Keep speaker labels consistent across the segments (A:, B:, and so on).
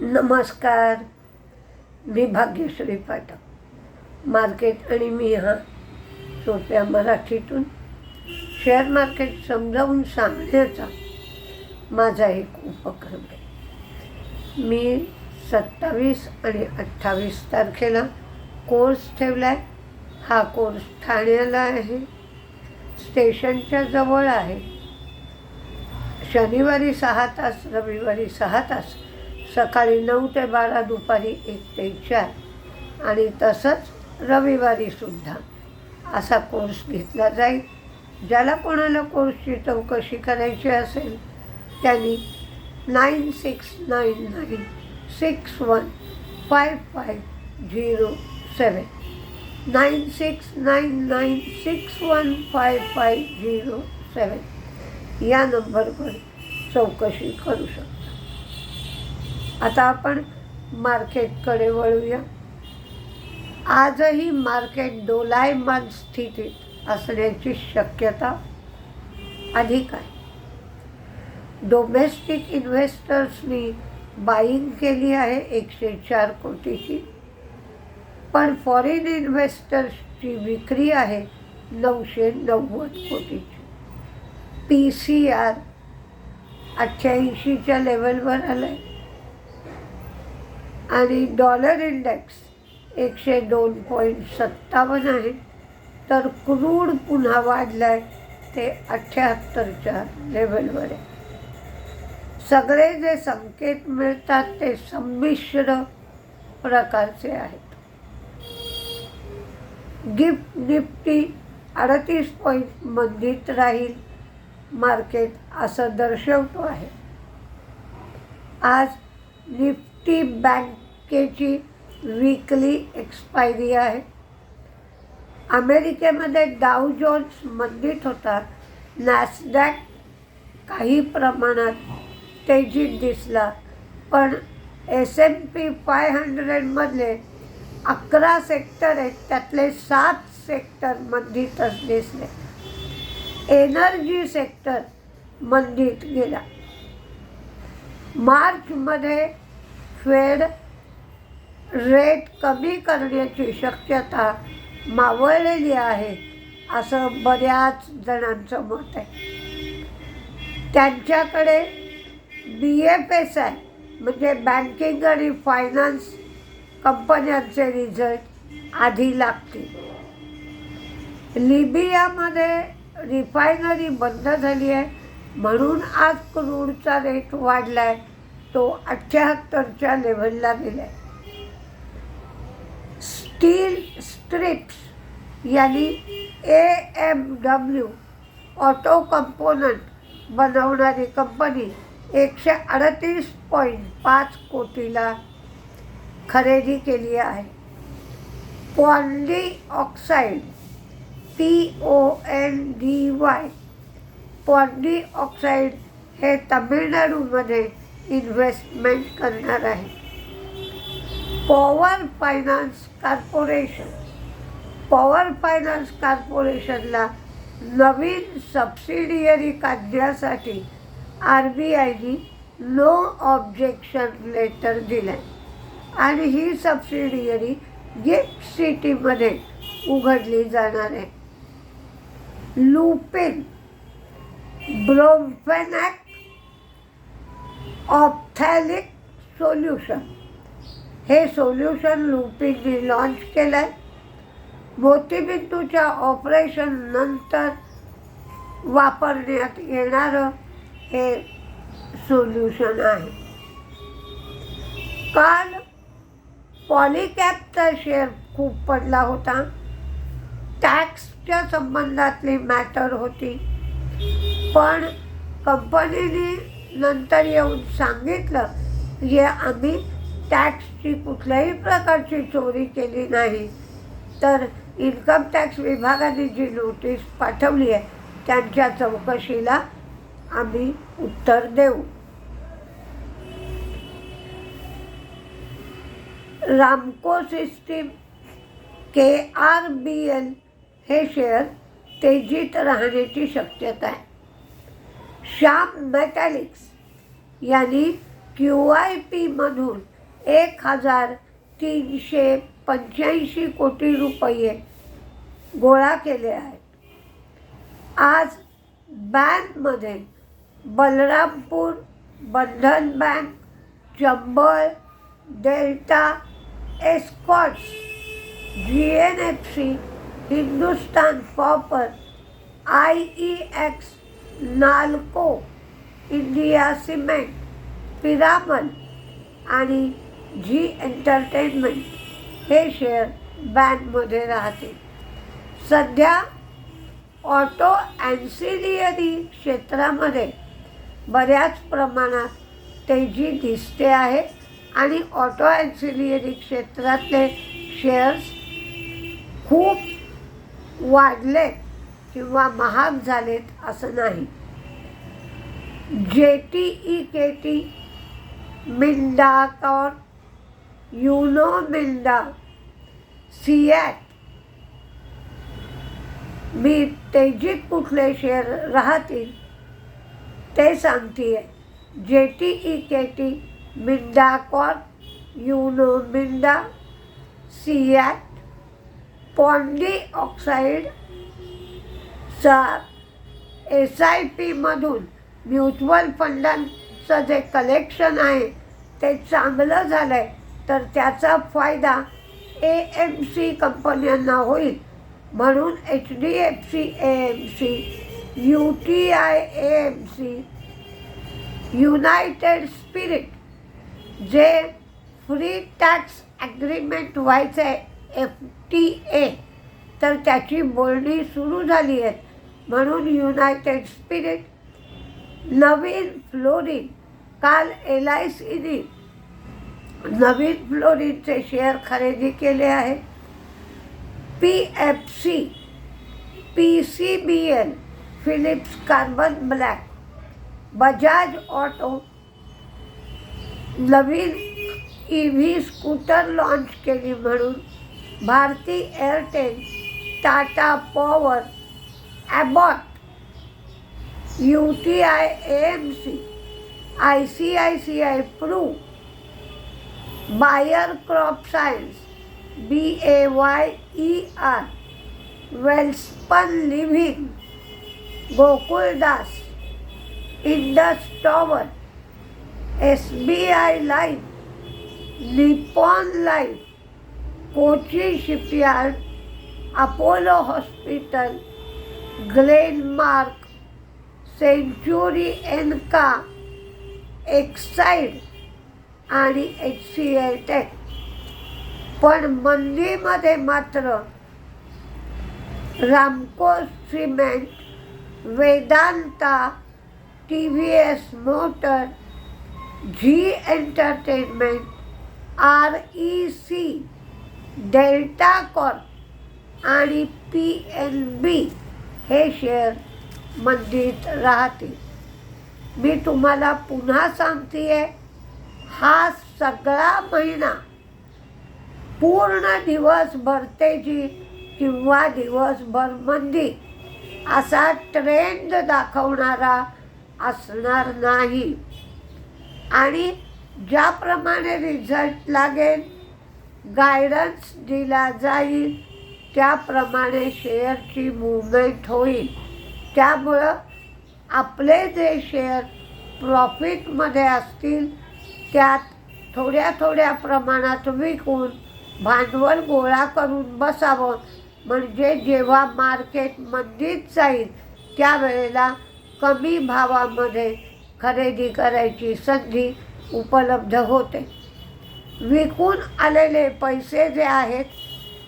A: नमस्कार. मी भाग्यश्री पाठक. मार्केट आणि मी हा सोप्या मराठीतून शेअर मार्केट समजावून सांगण्याचा माझा एक उपक्रम आहे. मी सत्तावीस आणि अठ्ठावीस तारखेला कोर्स ठेवला आहे हा कोर्स ठाण्याला आहे. स्टेशनच्या जवळ आहे. शनिवारी सहा तास रविवारी सहा तास. सकाळी नऊ ते बारा दुपारी एक ते चार. आणि तसंच रविवारीसुद्धा असा कोर्स घेतला जाईल. ज्याला कोणाला कोर्सची चौकशी करायची असेल त्यांनी nine six nine nine six one five five zero seven nine six nine nine six one five five zero seven या नंबरवर चौकशी करू शकतो. आता आपण मार्केटकडे वळूया. आजही मार्केट डोलायमान स्थितीत असण्याची शक्यता अधिक आहे. डोमेस्टिक इन्व्हेस्टर्सनी बाईंग केली आहे एकशे चार कोटीची. पण फॉरेन इन्व्हेस्टर्सची विक्री आहे नऊशे नव्वद कोटीची. पी सी आर अठ्ठ्याऐंशीच्या लेवलवर आलं आहे आणि डॉलर इंडेक्स एकशे दोन पॉईंट सत्तावन्न आहे. तर क्रूड पुन्हा वाढला आहे ते अठ्ठ्याहत्तरच्या लेवलवर आहे. सगळे जे संकेत मिळतात ते संमिश्र प्रकारचे आहेत. गिफ्ट निफ्टी अडतीस पॉईंट मंदीत राहील. मार्केट असं दर्शवतो आहे. आज निफ्टी बँक बँकेची वीकली एक्सपायरी आहे. अमेरिकेमध्ये डाव जोन्स मंदीत होता. नॅसडॅक काही प्रमाणात तेजीत दिसला. पण एस एम पी फाय हंड्रेडमधले अकरा सेक्टर आहेत त्यातले सात सेक्टर मंदीतच दिसले. एनर्जी सेक्टर मंदीत गेला. मार्चमध्ये फेड रेट कमी करण्याची शक्यता मावळलेली आहे असं बऱ्याच जणांचं मत आहे. त्यांच्याकडे बी एफ एस आय म्हणजे बँकिंग आणि फायनान्स कंपन्यांचे रिझल्ट आधी लागतील. लिबियामध्ये रिफायनरी बंद झाली आहे म्हणून आज क्रूडचा रेट वाढला आहे तो अठ्ठ्याहत्तरच्या लेव्हलला गेला आहे स्टील स्ट्रिप्स यांनी A M W auto component बनवणारी कंपनी एकशे अडतीस पॉईंट पाच कोटीला खरेदी केली आहे. Pondy oxide P O N D Y Pondy oxide हे तामिळनाडूमध्ये इन्व्हेस्टमेंट करणार आहे. Power finance corporation. Power finance कॉर्पोरेशनला नवीन सबसिडियरी काढण्यासाठी आर बी आयनी नो ऑब्जेक्शन लेटर दिलं आहे आणि ही सबसिडियरी गिफ्ट सिटीमध्ये उघडली जाणार आहे. Lupin bromfenac ophthalmic solution. हे सोल्युशन लुपिनने लॉन्च केलं आहे मोतीबिंदूच्या ऑपरेशन नंतर वापरण्यात येणारं हे सोल्युशन आहे. काल पॉलिकॅपचा शेअर खूप पडला होता. टॅक्सच्या संबंधातली मॅटर होती. पण कंपनीने नंतर येऊन सांगितलं की आम्ही टॅक्सची कुठल्याही प्रकारची चोरी केली नाही. तर इन्कम टॅक्स विभागाने जी नोटीस पाठवली आहे त्यांच्या चौकशीला आम्ही उत्तर देऊ. Ramco system K R B L हे शेअर तेजीत राहण्याची शक्यता आहे. श्याम मेटॅलिक्स यांनी क्यू आय पीमधून एक हजार तीनशे पंच्याऐंशी कोटी रुपये गोळा केले आहेत. आज बँकमध्ये Balrampur Bandhan bank Chambal Delta Escorts G N F C Hindustan copper I E X Nalco India cement Piramal आणि झी एंटरटेनमेंट हे शेअर बँकमध्ये राहतील सध्या ऑटो अँसिलियरी क्षेत्रामध्ये बऱ्याच प्रमाणात तेजी दिसते आहे आणि ऑटो ॲन्सिलियरी क्षेत्रातले शेअर्स खूप वाढले किंवा महाग झालेत असं नाही. J T E K T Minda corp Uno Minda CEAT मी तेजीत कुठले शेअर राहतील ते सांगते J T E K T Minda corp Uno Minda CEAT Pondy oxide चा एस आय पीमधून म्युच्युअल फंडांचं जे कलेक्शन आहे ते चांगलं झालं आहे तर त्याचा फायदा ए एम सी कंपन्यांना होईल. म्हणून H D F C A M C U T I A M C United spirit जे फ्री टॅक्स ॲग्रीमेंट व्हायचं आहे एफ टी ए तर त्याची बोलणी सुरू झाली आहे. म्हणून युनायटेड स्पिरिट नवीन फ्लोरिन काल एल आय सीने नवीन फ्लोरिनचे शेअर खरेदी केले आहेत P F C, P C B L Phillips Carbon Black, Bajaj Auto, नवीन ई व्ही स्कूटर लॉन्च केली म्हणून Bharti Airtel, Tata Power Abbott U T I M C, I C I C I Pru Bayer Crop Science, B-A-Y-E-R, Wellspun Living, Gokul Das, Indus Tower, SBI Life, Nippon Life, Kochi Shipyard, Apollo Hospital, Glenmark, Century NK, Excite, आणि H C L take पण मंदीमध्ये मात्र Ramco Cement Vedanta T V S Motor Zee Entertainment R E C Delta Corp आणि P N B हे share मंदीत राहतील. मी तुम्हाला पुन्हा सांगते आहे हा सगळा महिना पूर्ण दिवसभर तेजी किंवा दिवसभर मंदी असा ट्रेंड दाखवणारा असणार नाही. आणि ज्याप्रमाणे रिझल्ट लागेल गायडन्स दिला जाईल त्याप्रमाणे शेअरची मुवमेंट होईल. त्यामुळं आपले जे शेअर प्रॉफिटमध्ये असतील त्यात थोड्या थोड्या प्रमाणात विकून भांडवल गोळा करून बसावं. म्हणजे जेव्हा मार्केट मंदीत जाईल त्यावेळेला कमी भावामध्ये खरेदी करायची संधी उपलब्ध होते. विकून आलेले पैसे जे आहेत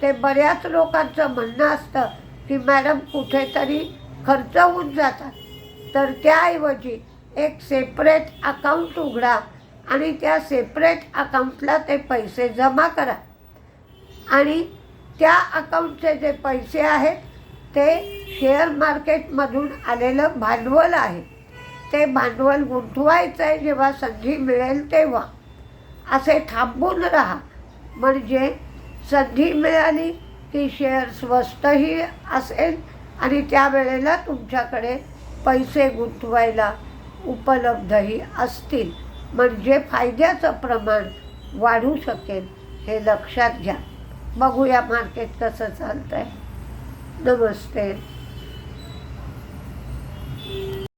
A: ते बऱ्याच लोकांचं म्हणणं असतं की मॅडम कुठेतरी खर्च होऊन जातात. तर त्याऐवजी एक सेपरेट अकाउंट उघडा. आणि त्या सेपरेट अकाउंटला ते पैसे जमा करा. आणि त्या अकाउंटचे जे पैसे आहेत ते शेअर मार्केटमधून आलेलं भांडवल आहे. ते भांडवल गुंतवायचं आहे जेव्हा संधी मिळेल तेव्हा. असे थांबून राहा. म्हणजे संधी मिळाली की शेअर स्वस्तही असेल आणि त्यावेळेला तुमच्याकडे पैसे गुंतवायला उपलब्धही असतील. म्हणजे फायद्याचं प्रमाण वाढू शकेल हे लक्षात घ्या. बघूया मार्केट कसं चालतं आहे नमस्ते.